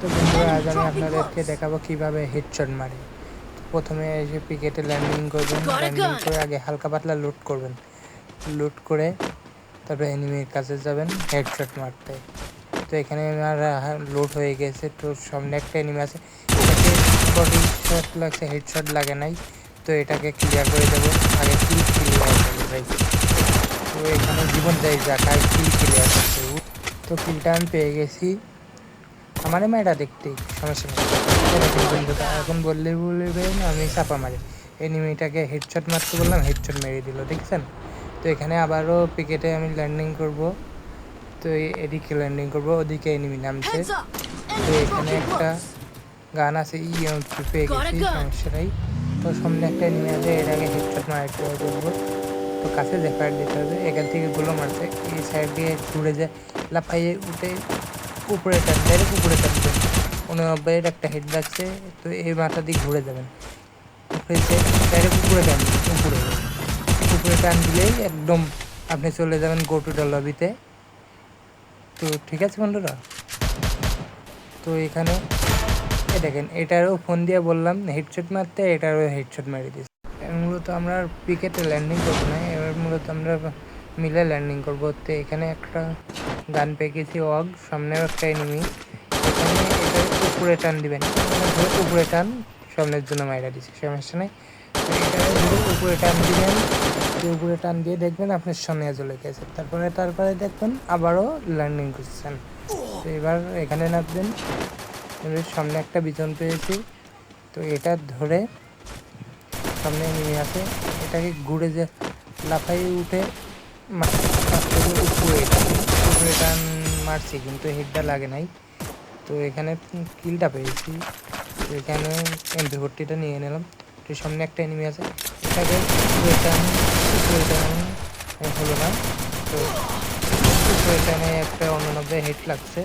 তো বন্ধুরা আজ আমি আপনাদেরকে দেখাবো কীভাবে হেডশট মারে। প্রথমে এসে পিকেটে ল্যান্ডিং করবেন ল্যান্ডিং করে আগে হালকা পাতলা লুট করবেন। লুট করে তারপরে এনিমির কাছে যাবেন হেডশট মারতে। তো এখানে আমার লোড হয়ে গেছে। তো সামনে একটা এনিমি আছে। এটাকে বডি শট লাগছে হেডশট লাগে নাই। তো এটাকে ক্লিয়ার করে দেবো। আগে কিল ক্লিয়ার করব ভাই। তো এখানে জীবন যাই যাক আর কিল ক্লিয়ার করতে। তো কিলটা আমি পেয়ে গেছি। আমার মেয়েটা দেখতে সমস্যা নেই। বন্ধুরা, এখন বললে বলবে আমি চাপা মারি। এনিমিটাকে হেডশট মারতে বললাম হেডশট মেরে দিল দেখছেন? তো এখানে আবারও পিকেটে আমি ল্যান্ডিং করব। তো এদিকে ল্যান্ডিং করব ওদিকে এনিমি নামছে। তো এখানে একটা গান আছে ইয়ে পেয়ে গেছি. সমস্যা নেই। তো সামনে একটা এনিমি আছে এর আগে হেডশট মারা ট্রাই করব তো কাছে ফায়ার দিতে হবে এখান থেকে গুলো মারছে এই সাইড দিয়ে ঘুরে যায় লাফাইয়ে উঠে উপরে টান, ডাইরেক্ট উপরে টানবেন। উননব্বইয়ের একটা হেড লাগছে, তো এই মাথা দিয়ে ঘুরে যাবেন। ডাইরেক্ট উপরে টান, উপরে। উপরে টান দিলেই একদম আপনি চলে যাবেন গো টু দ্য লবিতে তো ঠিক আছে বন্ধুরা? তো এখানে, এ দেখেন, এটারও ফোন দিয়ে বললাম হেডশট মারতে, এটারও হেডশট মারি দিয়েছে। মূলত আমরা পিকেটে ল্যান্ডিং করব না, এবার মূলত আমরা মিলে ল্যান্ডিং করব। তো এখানে একটা গান পেয়ে গেছি, অগ, সামনেও একটা এনিমি এখানে এটা উপরে টান দিবেন। উপরে টান, সামনের জন্য মাইরা দিচ্ছে সমস্যা নেই। এটা উপরে টান দিবেন উপরে টান দিয়ে দেখবেন আপনার সামনে চলে গেছে। তারপরে তারপরে দেখবেন আবারও ল্যান্ডিং করছেন। তো এবার এখানে নামবেন। সামনে একটা বিচন পেয়েছি। তো এটা ধরে সামনে নিয়ে আসে এটাকে ঘুরে যে লাফাই উঠে উপরে। উপরে টান মারছি, কিন্তু হেডটা লাগে নাই। তো এখানে কিলটা পেয়েছি। এখানে এমপি ভর্তিটা নিয়ে নিলাম। তো সামনে একটা এনিমি আছে। এটাকে উপরে টান উপরে টান হলো না তো উপরে টানে একটা অন্যানব্বই হেড লাগছে।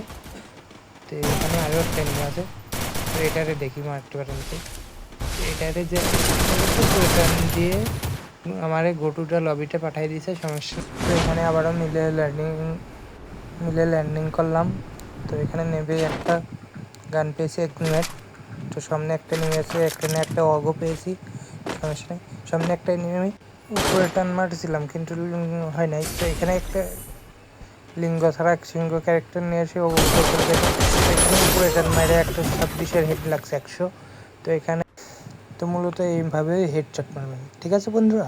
তো এখানে আরও একটা এনিমি আছে। তো এটারে দেখি মারতে পারেন এটারে যে টান দিয়ে আমারে গোটুটা লবিতে পাঠিয়ে দিয়েছে, সমস্যা তো এখানে আবারও মিলে ল্যান্ডিং মিলে ল্যান্ডিং করলাম। তো এখানে নেবে একটা গান পেয়েছি, এক মিনিট। তো সামনে একটা নেমে আছে এখানে একটা অগো পেয়েছি, সমস্যা নেই। সামনে একটা নেমে উপরে টান মারছিলাম, কিন্তু হয় নাই। তো এখানে একটা লিঙ্গ ছাড়া এক সিংহ ক্যারেক্টার নিয়ে এসে এখানে উপরে টান মারে একটা ছাব্বিশের হেড লাগছে একশো। তো এখানে তো মূলত এইভাবে হেডশট মারবেন। ঠিক আছে বন্ধুরা?